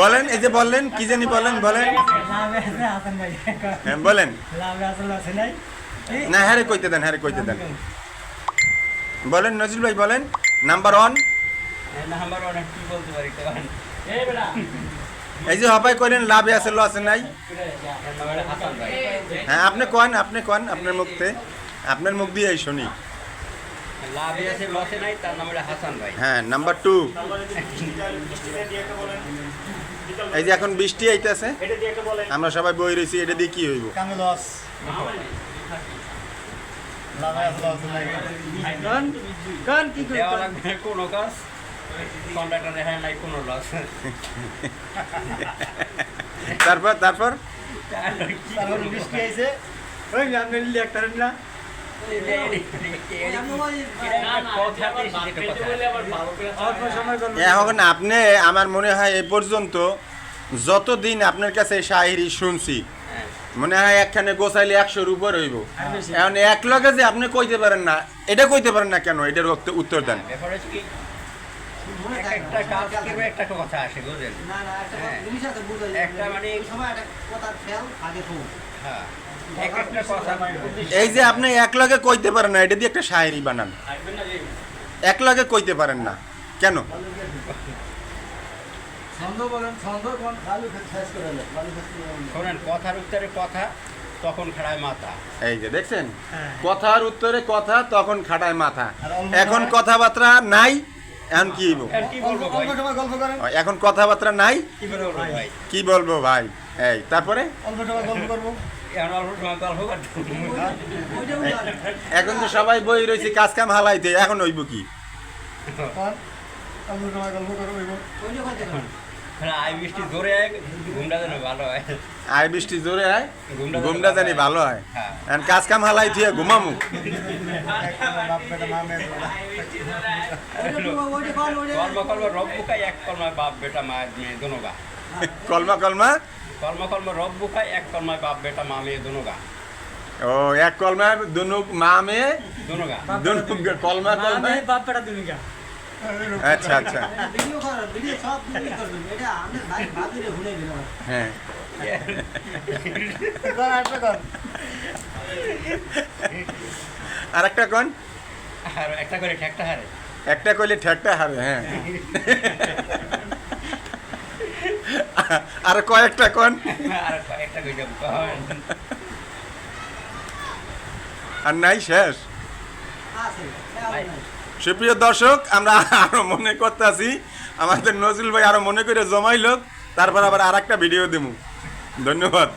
বলেন, এই যে বললেন, কি জানি বলেন বলেন। হ্যাঁ বলেন। না হ্যাঁ রে, কইতে দেন হ্যাঁ রে, কইতে দেন। বলেন, নজরুল ভাই, বলেন। Number one. এই যে হবাই কইলেন, লাভে আছে, লসে নাই? হ্যাঁ আপনি কন আপনি কন, আপনার মুখতে আপনার মুখ দিয়ে শুনি। লাভে আছে লসে নাই তার নাম হলো হাসান ভাই। হ্যাঁ নাম্বার টু এই যে এখন বৃষ্টি আইতেছে আমরা সবাই বই রয়েছি এটা দিয়ে কি হইব? লস। কোন কাজ। হ্যাঁ নাই কোনো লস। তারপর তারপর? বৃষ্টি আইছে। ওই আপনি লিখতে না। এখন আপনি আমার মনে হয় এ পর্যন্ত যতদিন আপনার কাছে শাহিরি শুনছি মনে হয় একখানে গোসাইলে একশোর উপর হইব। এখন এক লগে যে আপনি কইতে পারেন না এটা কইতে পারেন না কেন? এটার উত্তর- উত্তর দেন ব্যাপার হচ্ছে কি এক একটা কাজ করবে একটা কথা আসে বুঝলেন? না না একটা হ্যাঁ। একটা মানে- হ্যাঁ। এই যে আপনি এক লগে কইতে পারেন না এটা দিয়ে একটা শায়েরি বানান। এক লগে কইতে পারেন না। কেন? শোনেন কথার উত্তরে কথা তখন খাড়ায় মাথা। এই যে দেখছেন? হ্যাঁ। কথার উত্তরে কথা তখন খাটায় মাথা। এখন কথাবার্তা নাই এখন কি বলব? ভাই? অল্প সময় গল্প করেন এখন কথাবার্তা নাই? কি বলব ভাই? কি বলব ভাই? এই তারপরে? অল্প সময় গল্প করব। এখন তো সবাই বই রয়েছে কাজ কাম হালাইতে এখন হইব কি? আই বৃষ্টি হয়। জোরে আয় ঘুমটা জানি ভালো হয়। হ্যাঁ। এখন কাজ কাম হালাই থিয়ে ঘুমামু কর্ম কর্ম রব বুকাই এক কর্মায় বাপ বেটা মা মেয়ে দুনোগা কলমা কলমা কর্ম কর্ম রব বুকাই এক কর্মায় বাপ বেটা মা মেয়ে দুনোগা ও এক কলমা দুনু মা মেয়ে? দুনোগা কলমা কলমা বাপ বেটা তুমি আচ্ছা আচ্ছা। হ্যাঁ। আর একটা কন আর একটা করে ঠেকটা হারে। একটা কইলে ঠেকটা হারে হ্যাঁ। আর কয়েকটা কন? আর নাই শেষ। সুপ্রিয় দর্শক আমরা আরও মনে করতেছি আমাদের নজরুল ভাই আরও মনে করে জমাইল তারপর আবার আর একটা ভিডিও দেবো ধন্যবাদ।